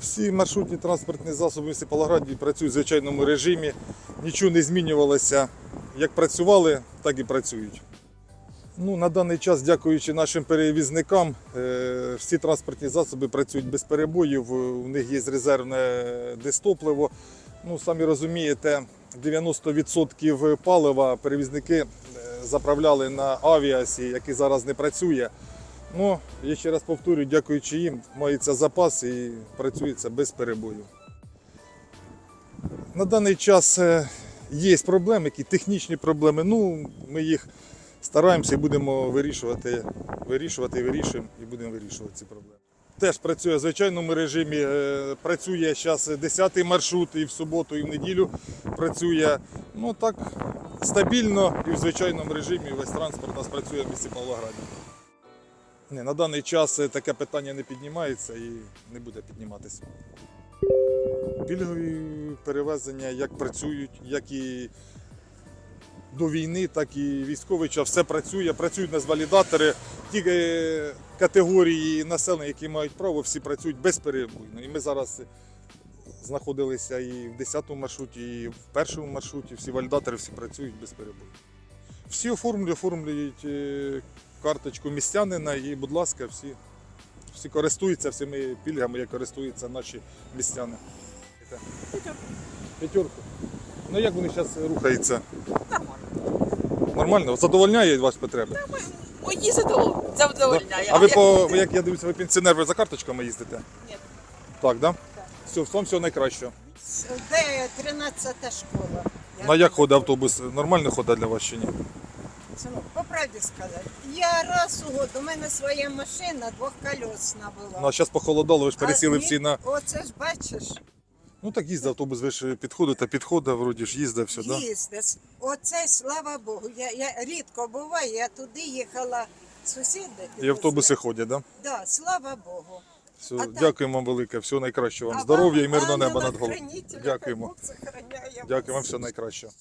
Всі маршрутні транспортні засоби в місті Павлограді працюють в звичайному режимі. Нічого не змінювалося. Як працювали, так і працюють. Ну, на даний час, дякуючи нашим перевізникам, е, всі транспортні засоби працюють без перебоїв. У них є резервне дистопливо. Ну, самі розумієте, 90% палива перевізники е, заправляли на авіасі, який зараз не працює. Ну, я ще раз повторюю, дякуючи їм, мається запас і працюється без перебою. На даний час е, є проблеми, які технічні проблеми. Ну, ми їх стараємося і будемо вирішувати, вирішувати вирішуємо, і будемо вирішувати ці проблеми. Теж працює в звичайному режимі. е, Працює зараз 10-й маршрут і в суботу, і в неділю працює. Ну так стабільно і в звичайному режимі весь транспорт у нас працює в місті Павлограді. Ні, на даний час е, таке питання не піднімається і не буде підніматися. Пільгові перевезення як працюють, як і до війни, так і військовий час. Все працює, працюють нас валідатори. Ті е, категорії населення, які мають право, всі працюють безперебойно. І ми зараз знаходилися і в 10-му маршруті, і в першому маршруті. Всі валідатори всі працюють безперебойно. Всі оформлюють, оформлюють е, карточку містянина і, будь ласка, всі, всі користуються всіми пільгами, як користуються наші містяни. П'ятерку. П'ятерку. Ну як вони зараз рухаються? Нормально. Нормально? Задовольняє ваші потреби? Мої задовол... задовольняє. А ви як- по ви, як я дивлюся, ви пенсіонер, ви за карточками їздите? Ні. Так, да? Все, вам всього найкращого. Де 13 школа? На як ходить автобус? Нормально ходить для вас чи ні? Синок, по правді сказати. Я раз у год, у мене своя машина двохкольосна була. Ну, а зараз похолодало, ви ж пересіли всі на. Оце ж бачиш, Ну так їздить автобус, ви ж підходите, підходить, вроді ж їздить все, да? їздить. Оце, слава Богу. Я, я рідко буваю, я туди їхала сусіди. І автобуси ходять, да? Да, слава Богу. Все, А дякуємо вам велике, всього найкращого вам. А Здоров'я і мирного неба над головою. Дякуємо. Сохраняє вам все найкращого.